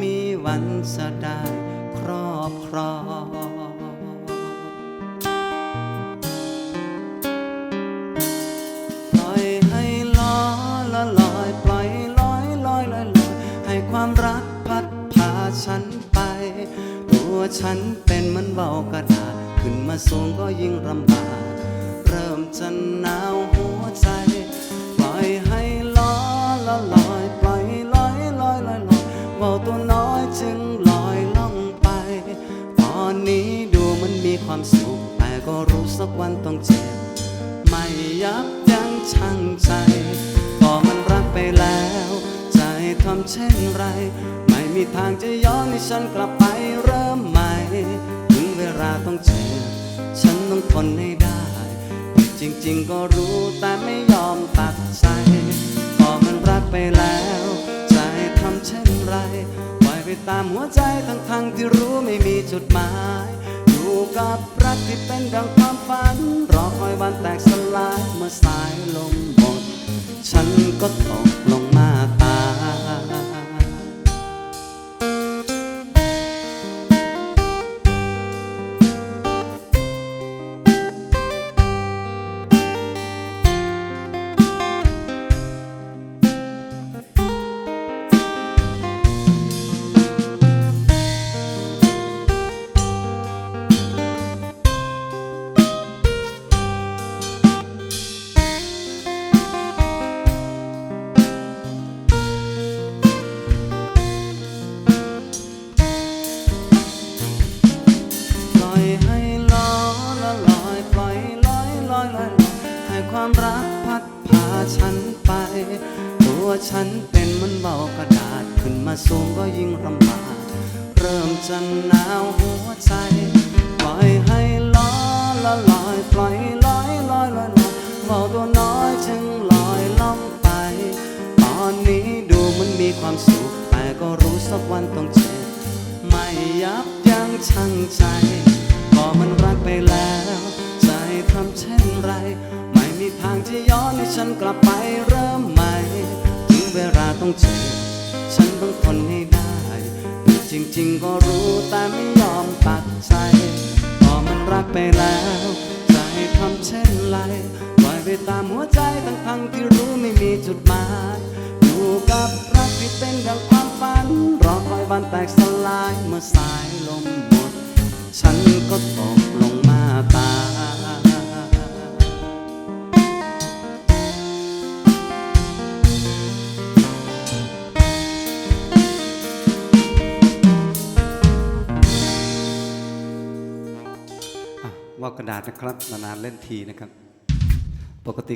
มีวันจะได้ครอบครองปล่อยให้ล้อละลอย ปล่อยลอยลอยลอยลอยให้ความรักพัดพาฉันไป ตัวฉันเป็นเหมือนเบากระดาษ ขึ้นมาสูงก็ยิ่งลำบากเริ่มจะหนาวหัวใจ ปล่อยให้ล้อละลอย ปล่อยลอยลอยลอยลอยเบาตัว อนนี้ดูมันมีความสุข แต่ก็รู้สักวันต้องเจ็บ ไม่ยับยั้งชั่งใจ ก็มันรักไปแล้ว ใจทำเช่นไร ไม่มีทางจะย้อนให้ฉันกลับไปเริ่มใหม่ ถึงเวลาต้องเจ็บ ฉันต้องทนให้ได้ผิดจริงๆก็รู้แต่ไม่ยอมตัดใจามหัวใจทั้งทางที่รู้ไม่มีจุดหมาย อยู่กับรักที่เป็นดังความฝัน รอคอยวันแตกสลายเมื่อสายลมหมด ฉันก็ตกล ฉันไป ตัวฉันเป็นมันเบากระดาษขึ้นมาสูงก็ยิ่งลำบากเริ่มจะหนาวหัวใจ ปล่อยให้ลอละลอยปล่อยลอยลอยลอยลอยเบาตัวน้อยจึงลอยล่องไป ตอนนี้ดูมันมีความสุขแต่ก็รู้สักวันต้องเจ็บไม่ยับยั้งชั่งใจก็มันรักไปแล้ว ใจทำเช่นไร ไม่มีทางที่ย้อน ฉันกลับไปเริ่มใหม่ถึงเวลาต้องเจ็บฉันต้องทนให้ได้ผิดจริงๆก็รู้แต่ไม่ยอมตัดใจก็มันรักไปแล้วใจทำเช่นไรปล่อยไปตามหัวใจทั้งๆที่รู้ไม่มีจุดหมายอยู่กับรักที่เป็นดังความฝัน รอคอยวันแตกสลายเมื่อสายลมหมด ฉันก็ตกลงมาตาย อะว่ากระดาษนะครับนานๆเล่นทีนะครับ ปกติ